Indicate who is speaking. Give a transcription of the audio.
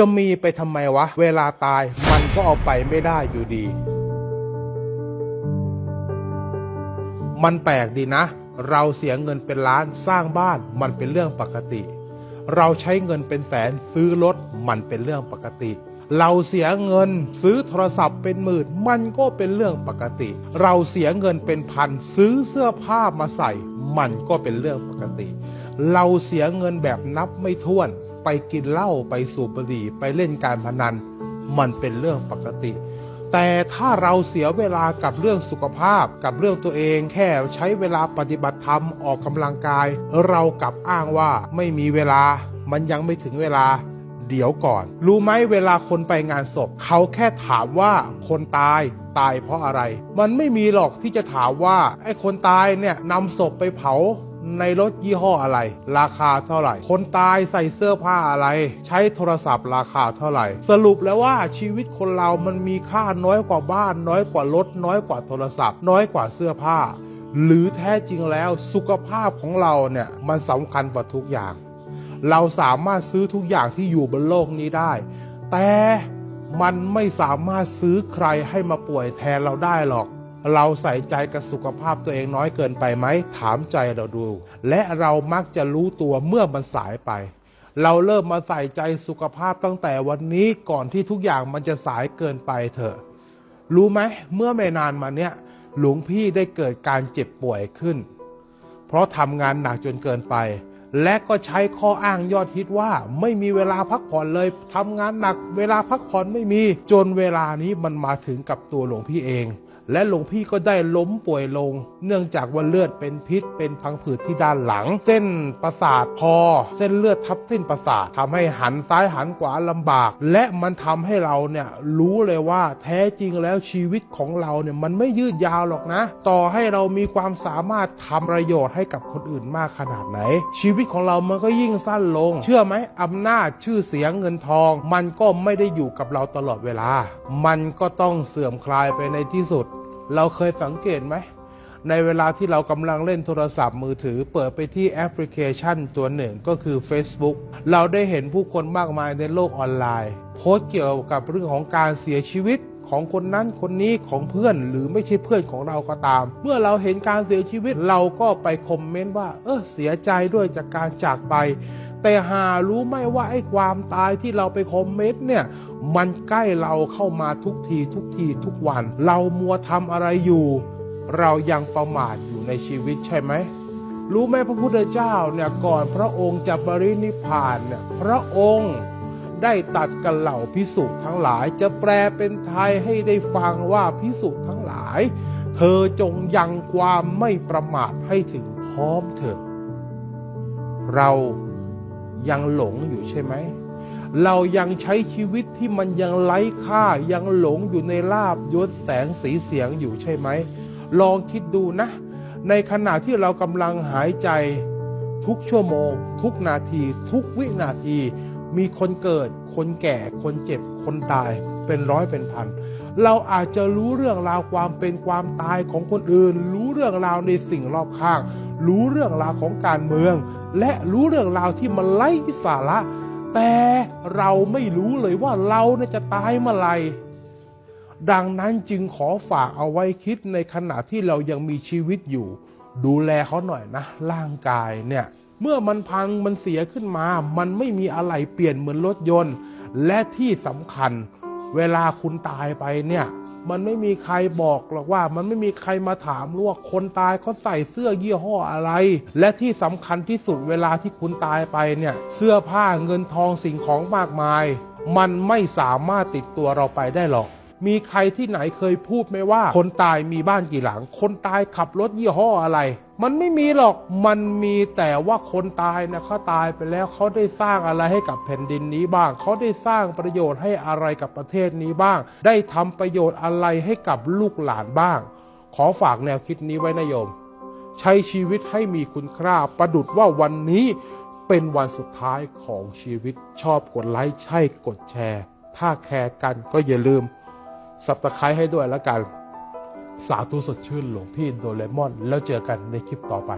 Speaker 1: จะมีไปทำไมวะ เวลาตายมันก็เอาไปไม่ได้อยู่ดี มันแปลกดีนะ เราเสียเงินเป็นล้านสร้างบ้านมันเป็นเรื่องปกติ เราใช้เงินเป็นแสนซื้อรถมันเป็นเรื่องปกติ เราเสียเงินซื้อโทรศัพท์เป็นหมื่นมันก็เป็นเรื่องปกติ เราเสียเงินเป็นพันซื้อเสื้อผ้ามาใส่ มันก็เป็นเรื่องปกติ เราเสียเงินแบบนับไม่ถ้วน ไปกินเหล้าไปสูบบุหรี่ไปเล่นการพนัน มันเป็นเรื่องปกติ แต่ถ้าเราเสียเวลากับเรื่องสุขภาพกับเรื่องตัวเองแค่ใช้เวลาปฏิบัติธรรมออกกำลังกาย เรากลับอ้างว่าไม่มีเวลา มันยังไม่ถึงเวลาเดี๋ยวก่อน รู้ไหมเวลาคนไปงานศพ เขาแค่ถามว่าคนตายตายเพราะอะไร มันไม่มีหรอกที่จะถามว่าไอ้คนตายเนี่ยนำศพไปเผา ในรถยี่ห้ออะไร ราคาเท่าไหร่ คนตายใส่เสื้อผ้าอะไร ใช้โทรศัพท์ราคาเท่าไหร่ สรุปแล้วว่าชีวิตคนเรามันมีค่าน้อยกว่าบ้าน น้อยกว่ารถ น้อยกว่าโทรศัพท์ น้อยกว่าเสื้อผ้า หรือแท้จริงแล้วสุขภาพของเราเนี่ยมันสำคัญกว่าทุกอย่าง เราสามารถซื้อทุกอย่างที่อยู่บนโลกนี้ได้ แต่มันไม่สามารถซื้อใครให้มาป่วยแทนเราได้หรอก เราใส่ใจกับสุขภาพตัวเองน้อยเกินไปไหม ถามใจเราดู และเรามักจะรู้ตัวเมื่อมันสายไป เราเริ่มมาใส่ใจสุขภาพตั้งแต่วันนี้ก่อนที่ทุกอย่างมันจะสายเกินไปเถอะ รู้ไหมเมื่อไม่นานมาเนี้ยหลวงพี่ได้เกิดการเจ็บป่วยขึ้น เพราะทำงานหนักจนเกินไป และก็ใช้ข้ออ้างยอดฮิตว่า ไม่มีเวลาพักผ่อนเลยทำงานหนัก เวลาพักผ่อนไม่มี จนเวลานี้มันมาถึงกับตัวหลวงพี่เอง และหลวงพี่ก็ได้ล้มป่วยลง เนื่องจากว่าเลือดเป็นพิษ เป็นพังผืดที่ด้านหลัง เส้นประสาทคอ เส้นเลือดทับเส้นประสาททำให้หันซ้ายหันขวาลำบาก และมันทำให้เราเนี่ยรู้เลยว่าแท้จริงแล้วชีวิตของเราเนี่ยมันไม่ยืดยาวหรอกนะ ต่อให้เรามีความสามารถทำประโยชน์ให้กับคนอื่นมากขนาดไหน ชีวิตของเรามันก็ยิ่งสั้นลง เชื่อไหมอำนาจชื่อเสียงเงินทอง มันก็ไม่ได้อยู่กับเราตลอดเวลา มันก็ต้องเสื่อมคลายไปในที่สุด เราเคยสังเกตไหม ในเวลาที่เรากำลังเล่นโทรศัพท์มือถือ เปิดไปที่แอปพลิเคชันตัวหนึ่งก็คือ Facebook เราได้เห็นผู้คนมากมายในโลกออนไลน์ โพสต์เกี่ยวกับเรื่องของการเสียชีวิต ของคนนั้นคนนี้ของเพื่อนหรือไม่ใช่เพื่อนของเราก็ตาม เมื่อเราเห็นการเสียชีวิตเราก็ไปคอมเมนต์ว่า เออเสียใจด้วยจากการจากไป แต่หารู้ไหมว่าไอ้ความตายที่เราไปคอมเมนต์เนี่ยมันใกล้เราเข้ามาทุกทีทุกทีทุกวัน เรามัวทำอะไรอยู่ เรายังประมาทอยู่ในชีวิตใช่ไหมรู้ไหมพระพุทธเจ้าเนี่ยก่อนพระองค์จะปรินิพพานเนี่ยพระองค์ ได้ตัดกับเหล่าพิสุทั้งหลาย จะแปลเป็นไทยให้ได้ฟังว่าพิสุทั้งหลาย เธอจงยังความไม่ประมาทให้ถึงพร้อมเถิดเรายังหลงอยู่ใช่ไหม เรายังใช้ชีวิตที่มันยังไร้ค่ายังหลงอยู่ในลาบยศแสงสีเสียงอยู่ใช่ไหม ลองคิดดูนะ ในขณะที่เรากำลังหายใจทุกชั่วโมง ทุกนาที ทุกวินาที มีคนเกิด คนแก่ คนเจ็บ คนตาย เป็นร้อยเป็นพัน เราอาจจะรู้เรื่องราวความเป็นความตายของคนอื่น รู้เรื่องราวในสิ่งรอบข้าง รู้เรื่องราวของการเมือง และรู้เรื่องราวที่มันไร้สาระ แต่เราไม่รู้เลยว่าเราจะตายเมื่อไหร่ดังนั้นจึงขอฝากเอาไว้คิดในขณะที่เรายังมีชีวิตอยู่ ดูแลเขาหน่อยนะ ร่างกายเนี่ย เมื่อมันพังมันเสียขึ้นมา มันไม่มีอะไรเปลี่ยนเหมือนรถยนต์ และที่สำคัญ เวลาคุณตายไปเนี่ยมันไม่มีใครบอกหรอกว่า มันไม่มีใครมาถามรอกว่าคนตายเขาใส่เสื้อยี่ห้ออะไร และที่สำคัญที่สุดเวลาที่คุณตายไปเนี่ย เสื้อผ้าเงินทองสิ่งของมากมาย มันไม่สามารถติดตัวเราไปได้หรอก มีใครที่ไหนเคยพูดไหมว่า คนตายมีบ้านกี่หลัง คนตายขับรถยี่ห้ออะไร มันไม่มีหรอก มันมีแต่ว่าคนตายนะเขาตายไปแล้วเขาได้สร้างอะไรให้กับแผ่นดินนี้บ้าง เขาได้สร้างประโยชน์ให้อะไรกับประเทศนี้บ้าง ได้ทำประโยชน์อะไรให้กับลูกหลานบ้าง ขอฝากแนวคิดนี้ไว้นะโยม ใช้ชีวิตให้มีคุณค่าประดุดว่าวันนี้เป็นวันสุดท้ายของชีวิตชอบกดไลค์ใช่กดแชร์ ถ้าแคร์กันก็อย่าลืมสับตะไคร้ให้ด้วยแล้วกัน สาธุสดชื่นหลวงพี่โดเรมอน แล้วเจอกันในคลิปต่อไป